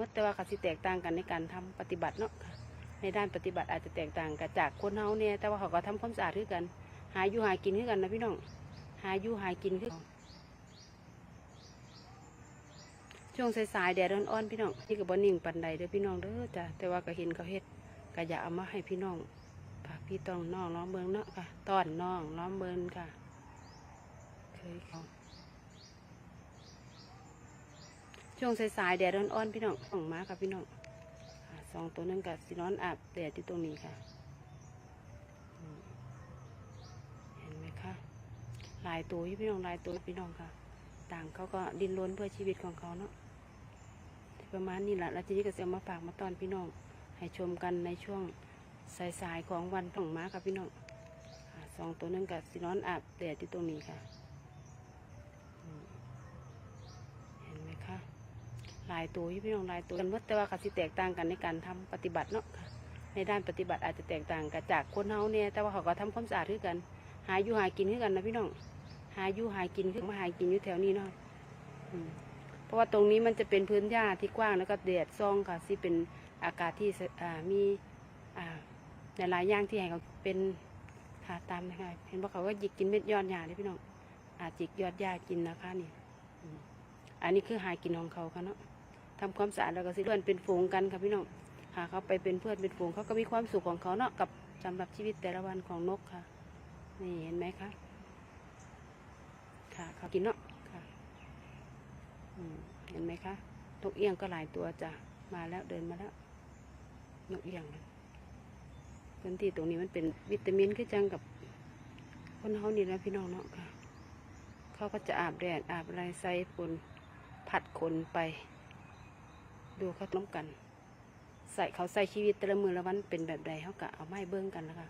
มดแต่ว่าก็สิแตกต่างกันในการทำปฏิบัติเนาะในด้านปฏิบัติอาจจะแตกต่างกันจากคนเฮาเนี่ยแต่ว่าเขาก็ทำความสะอาดคือกัน หาอยู่หากินคือกันนะพี่น้องหาอยู่หากินคือกันช่วงสายๆแดดอ่อนๆพี่น้องนี่ก็บ่นิ่งปันใดเด้อพี่น้องเด้อจ้ะแต่ว่าก็เห็นเขาเฮ็ดก็อยาเอามาให้พี่น้องฝากพี่ต้องน้องน้องเบิงเนาะค่ะต้อนน้องน้องเบิงค่ะเคยเขา ช่วงสายๆแดดอ่อนๆพี่น้องส่องมาค่ะพี่น้องสองตัวนึงกับสีนอนอาบแดดอยู่ตรงนี้ค่ะ เห็นไหมคะลายตัวพี่น้องลายตัวพี่น้องค่ะ ต่างเขาก็ดิ้นรนเพื่อชีวิตของเขาเนาะประมาณนี้แหละแล้วทีนี้ก็จะเอามาฝากมาตอนพี่น้อง ให้ชมกันในช่วงสายๆของวันส่องมาค่ะพี่น้องสองตัวนึงกับสีนอนอาบแดดอยู่ตรงนี้ค่ะ เห็นไหมคะห ลายตัวพี่น้องลายตัวกันหมดแต่ว่าก็สิแตกต่างกันในการทำปฏิบัติเนาะค่ะในด้านปฏิบัติอาจจะแตกต่างกันจากคนเฮาเนี่ยแต่ว่าเขาก็ทำความสะอาดคือกัน หาอยู่หากินคือกันนะพี่น้องหาอยู่หากินคือมาหากินอยู่แถวนี้เนาะเพราะว่าตรงนี้มันจะเป็นพื้นหญ้าที่กว้างแล้วก็แดดซองค่ะที่เป็นอากาศที่มีอ่าหลายๆอย่างที่ให้เขาเป็นทาตามนะคะเห็นว่าเขาก็หยิกกินเม็ดยอดหญ้าเลยพี่น้องอาจจิกยอดหญ้ากินนะคะนี่อันนี้คือหากินของเขาค่ะเนาะ ทำความสะอาดแล้วก็สิเพื่อนเป็นฝูงกันค่ะพี่น้องหาเขาไปเป็นเพื่อนเป็นฝูงเขาก็มีความสุขของเขาเนาะกับสำหรับชีวิตแต่ละวันของนกค่ะ นี่เห็นไหมคะค่ะเขากินเนาะค่ะเห็นไหมคะนกเอี้ยงก็หลายตัวจ้ะมาแล้วเดินมาแล้วนกเอี้ยงพื้นที่ตรงนี้มันเป็นวิตามินคือจังกับคนเฮานี่นะพี่น้องเนาะค่ะเขาก็จะอาบแดดอาบอะไรใส่ฝนผัดขนไป ดูเขาต้มกัน ใส่เขาใส่ชีวิตแต่ละมือละวันเป็นแบบใดเขาก็เอาไม้เบิ้งกันนะคะ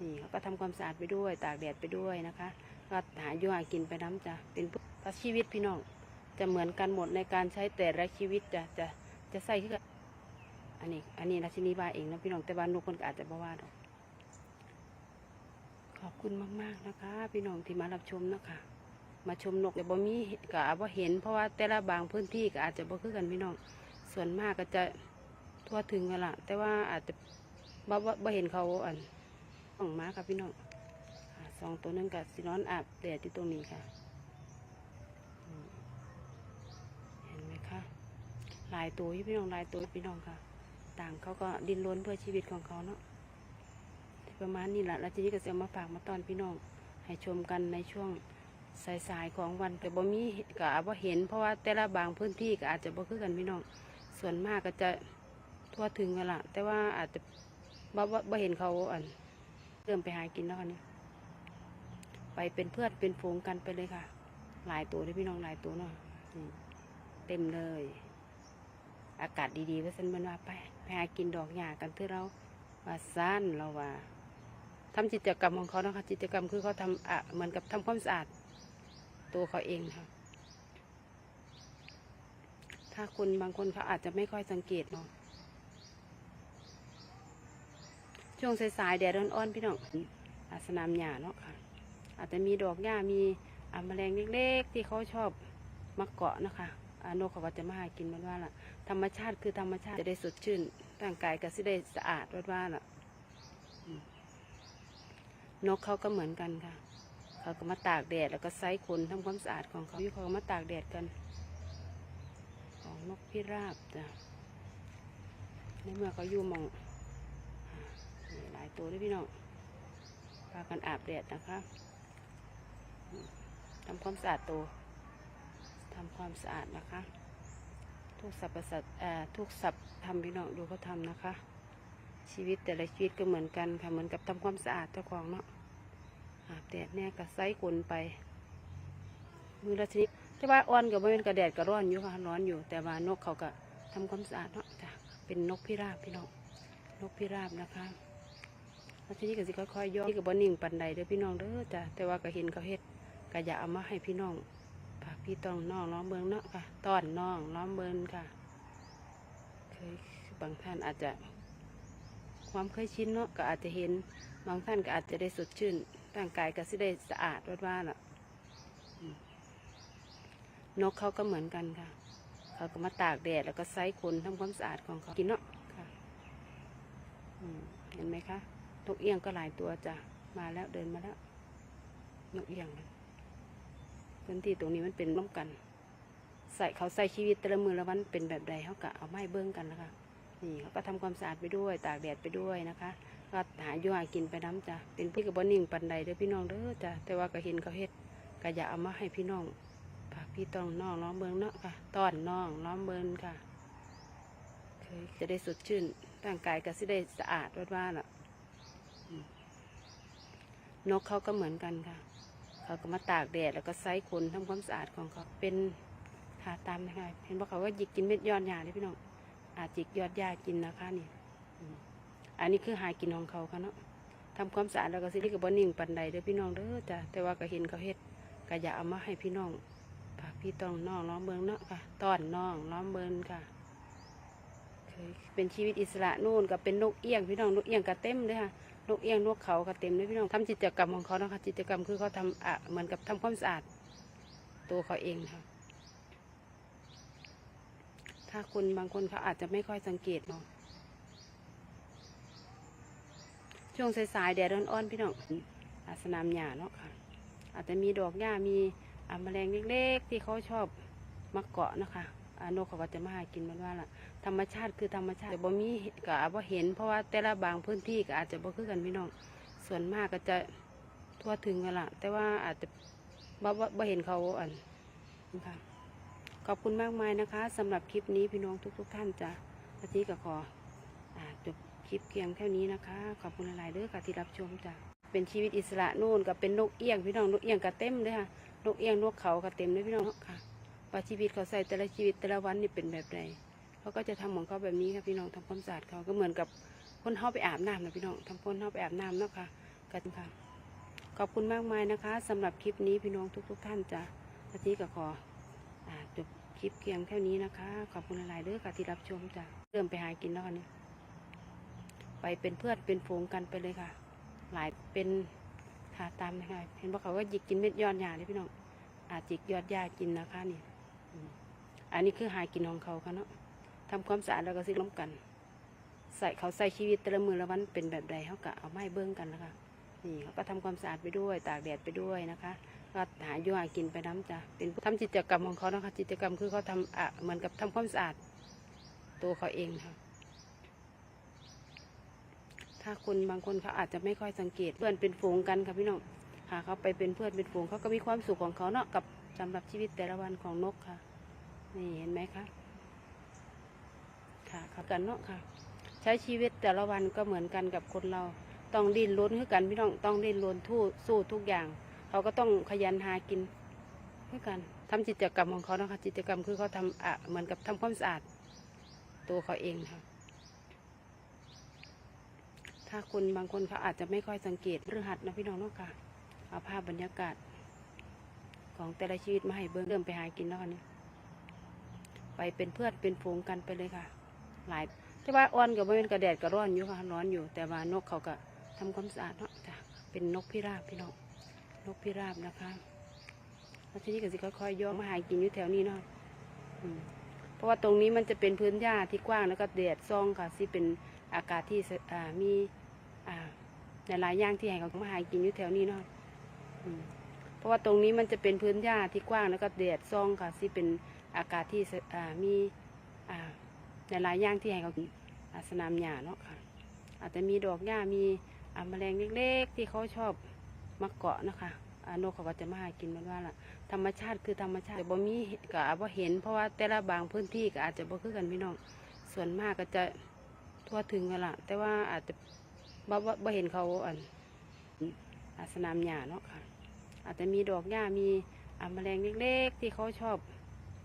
นี่เขาก็ทำความสะอาดไปด้วย ตากแดดไปด้วยนะคะก็หาอยู่หากินไปน้ำจ้ะเป็นก็ชีวิตพี่น้องจะเหมือนกันหมดในการใช้แต่ละชีวิตจะจะจะใส่ขึ้นอันนี้ อันนี้ราชินีบาเองนะพี่น้องแต่บ้านนกคนอาจจะบ่ว่าดอกขอบคุณมาก ๆ นะคะ พี่น้องที่มารับชมนะคะ มาชมนกแต่บ่มีก็บ่เห็น เพราะว่าแต่ละบางพื้นที่ก็อาจจะบ่คือกันพี่น้อง ส่วนมากก็จะทั่วถึงกันละแต่ว่าอาจจะบ่บ่บ่เห็นเขาอันสองมาค่ะพี่น้องสองตัวนึงกับสีน้อนอาบแดดที่ตรงนี้ค่ะ เห็นไหมคะลายตัวพี่น้องลายตัวพี่น้องค่ะ ต่างเขาก็ดิ้นรนเพื่อชีวิตของเขาเนาะประมาณนี้แหละแล้วทีนี้ก็จะเอามาฝากมาตอนพี่น้อง ให้ชมกันในช่วงสายๆของวันแต่บ่มีก็อาจบ่เห็น เพราะว่าแต่ละบางพื้นที่ก็อาจจะบ่คือกันพี่น้อง ส่วนมากก็จะทั่วถึงกันละแต่ว่าอาจจะบ่บ่บ่เห็นเขาอันเริ่มไปหากินแล้วคันนี้ไปเป็นเพื่อนเป็นฝูงกันไปเลยค่ะ หลายตัวเลยพี่น้องหลายตัวเนาะเต็มเลย อากาศดีๆว่าสันมันว่าไปไปหากินดอกหญ้ากันเถอเราว่าสั้นเราว่าทำกิจกรรมของเขานะคะกิจกรรมคือเขาทำอะเหมือนกับทำความสะอาดตัวเขาเองค่ะ ถ้าคนบางคนเขาอาจจะไม่ค่อยสังเกตเนาะช่วงสายๆแดดอ่อนๆพี่น้องอาสนามหญ้าเนาะค่ะ อาจจะมีดอกหญ้ามีอ่าแมลงเล็กๆ ที่เขาชอบมาเกาะนะคะอานกเขาก็จะมาหากินมันว่าล่ะ ธรรมชาติคือธรรมชาติจะได้สดชื่นร่างกายก็สิได้สะอาดว่าว่าล่ะนกเขาก็เหมือนกันค่ะ เขาก็มาตากแดดแล้วก็ไซขนทำความสะอาดของเขาอยู่เขาก็มาตากแดดกัน นกพิราบจ้ะในเมื่อเขาอยู่มองหลายตัวด้วยพี่น้องพากันอาบแดดนะคะทำความสะอาดตัวทำความสะอาดนะคะ ทุกสรรพสัตว์ทุกสัตว์ทำพี่น้องดูเขาทำนะคะ ชีวิตแต่ละชีวิตก็เหมือนกันค่ะเหมือนกับทำความสะอาดเจ้าของเนาะอาบแดดเนี่ยก็ไซขนไป มือละชนิด แต่ว่าอ่อนกับเป็นกระแดดก็ร้อนอยู่ค่ะร้อนอยู่ แต่ว่านกเขาก็ทำความสะอาดเนาะจ้ะเป็นนกพิราบพี่น้องนกพิราบนะคะแล้วทีนี้ก็สิค่อยๆย่อที่กับ่นิ่งปันใดเด้อพี่น้องเด้อจ้ะแต่ว่าก็เห็นเขาเฮ็ดก็อยากเอามาให้พี่น้องฝากพี่ต้องน้องน้องเบิงเนาะค่ะต้อนน้องน้องเบิงค่ะเคยบางท่านอาจจะความเคยชินเนาะก็อาจจะเห็นบางท่านก็อาจจะได้สดชื่นร่างกายก็สิได้สะอาดว่าว่าล่ะ นกเขาก็เหมือนกันค่ะ เขาก็มาตากแดดแล้วก็ไซขนทำความสะอาดของเขากินเนาะค่ะเห็นไหมคะนกเอี้ยงก็หลายตัวจ้ะมาแล้วเดินมาแล้วนกเอี้ยงพื้นที่ตรงนี้มันเป็นร่วมกัน ใส่เขาใส่ชีวิตแต่ละมือละวันเป็นแบบใดเขาก็เอาไม้เบิ้องกันนะคะนี่เขาก็ทำความสะอาดไปด้วย ตากแดดไปด้วยนะคะก็หาอยู่หากินไปน้ำจ้ะเป็นพี่กับบอนิ่งปันใดเด้อพี่น้องเด้อจ้ะแต่ว่าก็เห็นเขาเฮ็ดก็อยากเอามาให้พี่น้อง พี่ต้องน้องน้องเบิงเนาะค่ะต้อนน้องน้องเบิงค่ะเคยจะได้สดชื่นร่างกายก็สิได้สะอาดว่าว่าน่ะนกเขาก็เหมือนกันค่ะ เขาก็มาตากแดดแล้วก็ไซขนทำความสะอาดของเขาเป็นหาตามนะคะเห็นว่าเขาก็หยิกกินเม็ดยอดหญ้าเลยพี่น้องอาจิกยอดหญ้ากินนะคะนี่อันนี้คือหากินของเขาค่ะเนาะทำความสะอาดแล้วก็สิได้กับบอนิ่งปันใดเด้อพี่น้องเด้อจ้ะแต่ว่าก็เห็นเขาเฮ็ดก็อยาเอามาให้พี่น้อง พี่ต้องน้องน้องเบิงเนาะค่ะต้อนน้องน้องเบิงค่ะเคยเป็นชีวิตอิสระนู่นก็เป็นนกเอี้ยงพี่น้องนกเอี้ยงก็เต็มเลยค่ะนกเอี้ยงนกเขาก็เต็มเลยพี่น้องทำกิจกรรมของเขานะคะกิจกรรมคือเขาทำอะเหมือนกับทำความสะอาดตัวเขาเองค่ะ ถ้าคนบางคนเขาอาจจะไม่ค่อยสังเกตเนาะช่วงสายๆแดดร้อนๆพี่น้องอะสนามหญ้าเนาะค่ะ อาจจะมีดอกหญ้ามี แมลงเล็กๆ ที่เขาชอบมาเกาะนะคะอะนกเขาก็จะมาหากินมันว่าล่ะธรรมชาติคือธรรมชาติแต่บ่มีก็อาจบ่เห็น เพราะว่าแต่ละบางพื้นที่ก็อาจจะบ่คือกันพี่น้อง ส่วนมากก็จะทั่วถึงกันละแต่ว่าอาจจะบ่บ่บ่เห็นเขาอันค่ะขอบคุณมากมายนะคะสำหรับคลิปนี้พี่น้องทุก ๆ ท่านจ้ะวันนี้ก็ขออจบคลิปเพียงแค่นี้นะคะ ขอบคุณหลายๆเด้อค่ะที่รับชมจ้ะ เป็นชีวิตอิสระนู่นก็เป็นนกเอี้ยงพี่น้องนกเอี้ยงก็เต็มเลยค่ะนกเอี้ยงนกเขาก็เต็มเลยพี่น้องค่ะว่าชีวิตเขาใส่แต่ละชีวิตแต่ละวันนี่เป็นแบบใดเขาก็จะทำของเขาแบบนี้ครับพี่น้องทำความสะอาดเขาก็เหมือนกับคนเข้าไปอาบน้ำนะพี่น้องทำคนเข้าไปอาบน้ำเนาะค่ะกันค่ะ ขอบคุณมากมายนะคะสำหรับคลิปนี้พี่น้องทุก ๆท่านจ้ะวันนี้ก็ขออจบคลิปเพียงแค่นี้นะคะ ขอบคุณหลายๆเด้อค่ะที่รับชมจ้ะเริ่มไปหากินแล้วค่ะนี่ไปเป็นเพื่อนเป็นฝูงกันไปเลยค่ะ หลายเป็นหาตามนะคะเห็นว่าเขาก็หยิกกินเม็ดยอดหญ้าเลยพี่น้องอาจจิกยอดหญ้ากินนะคะนี่อันนี้คือหายกินของเขาค่ะเนาะทำความสะอาดแล้วก็ซิล้มกัน ใส่เขาใส่ชีวิตแต่ละมือละวันเป็นแบบใดเขาก็เอาไม้เบิ้องกันนะคะนี่เขาก็ทำความสะอาดไปด้วย ตากแดดไปด้วยนะคะก็หาอยู่หากินไปน้ำจ้ะเป็นทำกิจกรรมของเขานะคะกิจกรรมคือเขาทำอะเหมือนกับทำความสะอาดตัวเขาเองค่ะ ถ้าคนบางคนเขาอาจจะไม่ค่อยสังเกตเพื่อนเป็นฝูงกันค่ะพี่น้องหาเขาไปเป็นเพื่อนเป็นฝูงเขาก็มีความสุขของเขาเนาะกับสำหรับชีวิตแต่ละวันของนกค่ะ นี่เห็นไหมคะค่ะครับกันเนาะค่ะ ใช้ชีวิตแต่ละวันก็เหมือนกันกับคนเราต้องดิ้นรนคือกันพี่น้องต้องดิ้นรนทู่สู้ทุกอย่าง เขาก็ต้องขยันหากินคือกันทำกิจกรรมของเขานะคะกิจกรรมคือเขาทำอะเหมือนกับทำความสะอาดตัวเขาเองค่ะ ถ้าคนบางคนเขาอาจจะไม่ค่อยสังเกตเรื่องหัดนะพี่น้องเนาะค่ะ เอาภาพบรรยากาศ ของแต่ละชีวิตมาให้เบิ้งเริ่มไปหากินแล้วกันนี่ไปเป็นเพื่อนเป็นฝูงกันไปเลยค่ะ หลายแต่ว่าอ่อนกับเป็นกระแดดก็ร้อนอยู่ค่ะร้อนอยู่ แต่ว่านกเขาก็ทำความสะอาดเนาะจ้ะเป็นนกพิราบพี่น้องนกพิราบนะคะแล้วทีนี้ก็สิค่อยๆย่อมาหากินอยู่แถวนี้เนาะเพราะว่าตรงนี้มันจะเป็นพื้นหญ้าที่กว้างแล้วก็แดดซองค่ะที่เป็นอากาศที่มี อ่าหลายอย่างที่ให้เขามาหากินอยู่แถวนี้เนาะเพราะว่าตรงนี้มันจะเป็นพื้นหญ้าที่กว้างแล้วก็แดดซองค่ะที่เป็นอากาศที่มีอ่หลายอย่างที่ให้เขาอาสนามหญ้าเนาะค่ะ อาจจะมีดอกหญ้ามีแมลงเล็กๆ ที่เขาชอบมาเกาะนะคะนกเขาก็จะมาหากินมันว่าล่ะธรรมชาติคือธรรมชาติแต่บ่มีก็อาจบ่เห็น เพราะว่าแต่ละบางพื้นที่ก็อาจจะบ่คือกันพี่น้องส่วนมากก็จะทั่วถึงกันละแต่ว่าอาจจะ บ่บ่บ่เห็นเขาอันอาสนามหญ้าเนาะค่ะ อาจจะมีดอกหญ้ามีอ่าแมลงเล็กๆ ที่เขาชอบ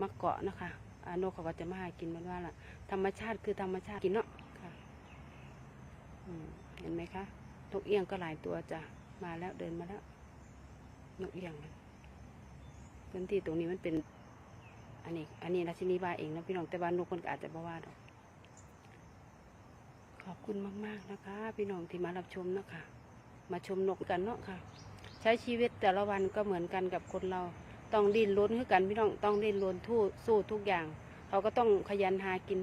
มาเกาะนะคะอานกเขาก็จะมาหากินมันว่าล่ะ ธรรมชาติคือธรรมชาติกินเนาะค่ะเห็นไหมคะนกเอี้ยงก็หลายตัวจ้ะมาแล้วเดินมาแล้วนกเอี้ยงมันพื้นที่ตรงนี้มันเป็น อันนี้ อันนี้ราชินีว่าเองนะพี่น้องแต่ว่านกคนอาจจะบ่ว่าดอก ขอบคุณมาก ๆ นะคะ พี่น้องที่มารับชมเนาะคะ มาชมนกกันเนาะค่ะ ใช้ชีวิตแต่ละวันก็เหมือนกันกับคนเราต้องดิ้นรนคือกันพี่น้องต้องดิ้นรนทู่สู้ทุกอย่าง เขาก็ต้องขยันหากิน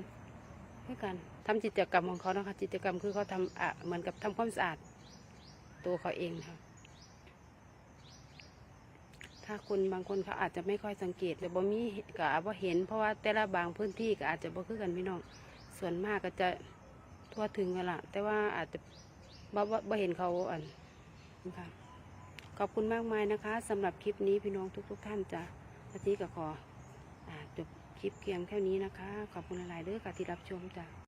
เพื่อกันทำกิจกรรมของเขานะคะกิจกรรมคือเขาทำอะเหมือนกับทำความสะอาด ตัวเขาเองค่ะ ถ้าคนบางคนเขาอาจจะไม่ค่อยสังเกตหรือบ่มีก็อาจบ่เห็น เพราะว่าแต่ละบางพื้นที่ก็อาจจะบ่คือกันพี่น้องส่วนมากก็จะ ทั่วถึงกันละแต่ว่าอาจจะบ่บ่บ่เห็นเขาอันนะคะขอบคุณมากมายนะคะสำหรับคลิปนี้พี่น้องทุกๆท่านจ้ะวันนี้ก็ขออจบคลิปเพียงแค่นี้นะคะ ขอบคุณหลายๆเด้อค่ะที่รับชมจ้ะ